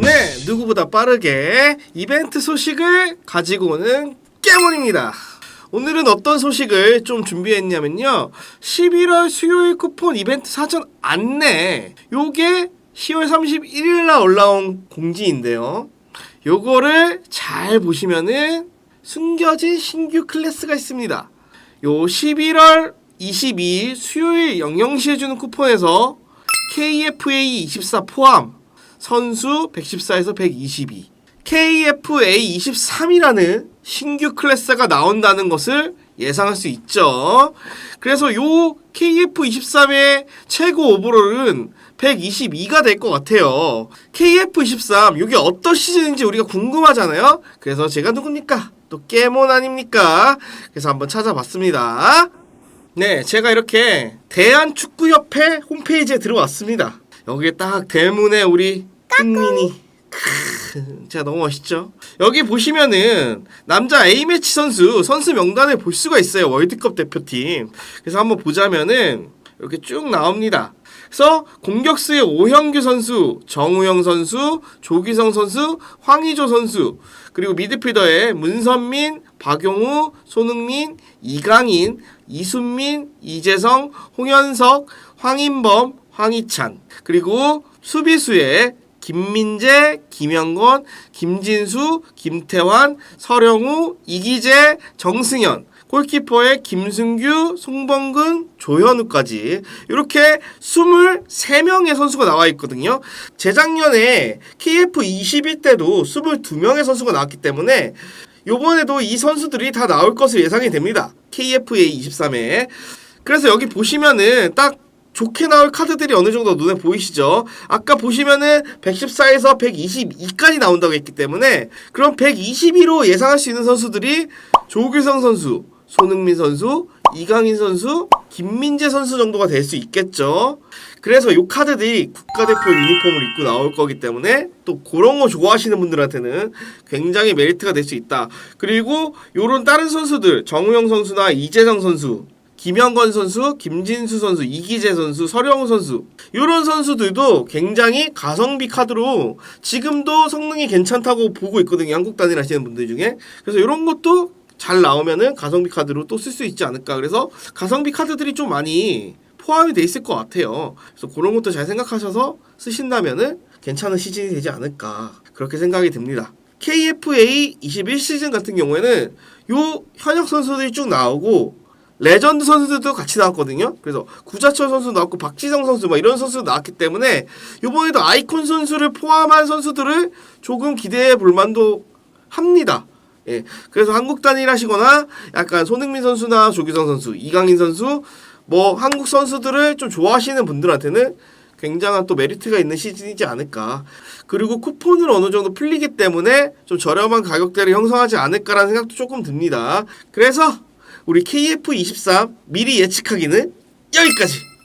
네, 누구보다 빠르게 이벤트 소식을 가지고 오는 깨몬입니다. 오늘은 어떤 소식을 좀 준비했냐면요. 11월 수요일 쿠폰 이벤트 사전 안내. 요게 10월 31일 날 올라온 공지인데요. 요거를 잘 보시면은 숨겨진 신규 클래스가 있습니다. 요 11월 22일 수요일 00시에 주는 쿠폰에서 KFA 24 포함 선수 114에서 122 KFA 23이라는 신규 클래스가 나온다는 것을 예상할 수 있죠. 그래서 요 KF23의 최고 오버롤은 122가 될 것 같아요. KF23 이게 어떤 시즌인지 우리가 궁금하잖아요. 그래서 제가 누굽니까? 또 깨몬 아닙니까? 그래서 한번 찾아봤습니다. 네, 제가 이렇게 대한축구협회 홈페이지에 들어왔습니다. 여기에 딱 대문에 우리 흥민이 크, 진짜 너무 멋있죠. 여기 보시면은 남자 A매치 선수 선수 명단을 볼 수가 있어요. 월드컵 대표팀. 그래서 한번 보자면은 이렇게 쭉 나옵니다. 그래서 공격수의 오형규 선수, 정우영 선수, 조기성 선수, 황의조 선수, 그리고 미드필더의 문선민, 박용우, 손흥민, 이강인, 이순민, 이재성, 홍현석, 황인범, 황희찬, 그리고 수비수의 김민재, 김영건, 김진수, 김태환, 서령우, 이기재, 정승현, 골키퍼의 김승규, 송범근, 조현우까지 이렇게 23명의 선수가 나와 있거든요. 재작년에 KF21 때도 22명의 선수가 나왔기 때문에 요번에도 이 선수들이 다 나올 것으로 예상이 됩니다. KFA 23에. 그래서 여기 보시면은 딱 좋게 나올 카드들이 어느 정도 눈에 보이시죠? 아까 보시면은 114에서 122까지 나온다고 했기 때문에 그럼 122로 예상할 수 있는 선수들이 조규성 선수, 손흥민 선수, 이강인 선수, 김민재 선수 정도가 될 수 있겠죠. 그래서 요 카드들이 국가대표 유니폼을 입고 나올 거기 때문에 또 그런 거 좋아하시는 분들한테는 굉장히 메리트가 될 수 있다. 그리고 요런 다른 선수들 정우영 선수나 이재성 선수 김영건 선수, 김진수 선수, 이기재 선수, 서령우 선수 이런 선수들도 굉장히 가성비 카드로 지금도 성능이 괜찮다고 보고 있거든요. 한국 단일 하시는 분들 중에 그래서 이런 것도 잘 나오면은 가성비 카드로 또 쓸 수 있지 않을까. 그래서 가성비 카드들이 좀 많이 포함이 돼 있을 것 같아요. 그래서 그런 것도 잘 생각하셔서 쓰신다면은 괜찮은 시즌이 되지 않을까 그렇게 생각이 듭니다. KFA 21 시즌 같은 경우에는 요 현역 선수들이 쭉 나오고 레전드 선수들도 같이 나왔거든요. 그래서 구자철 선수 나왔고 박지성 선수 막 이런 선수 나왔기 때문에 이번에도 아이콘 선수를 포함한 선수들을 조금 기대해 볼 만도 합니다. 예. 그래서 한국 단일하시거나 약간 손흥민 선수나 조기성 선수, 이강인 선수 뭐 한국 선수들을 좀 좋아하시는 분들한테는 굉장한 또 메리트가 있는 시즌이지 않을까. 그리고 쿠폰을 어느 정도 풀리기 때문에 좀 저렴한 가격대를 형성하지 않을까라는 생각도 조금 듭니다. 그래서 우리 KF23 미리 예측하기는 여기까지.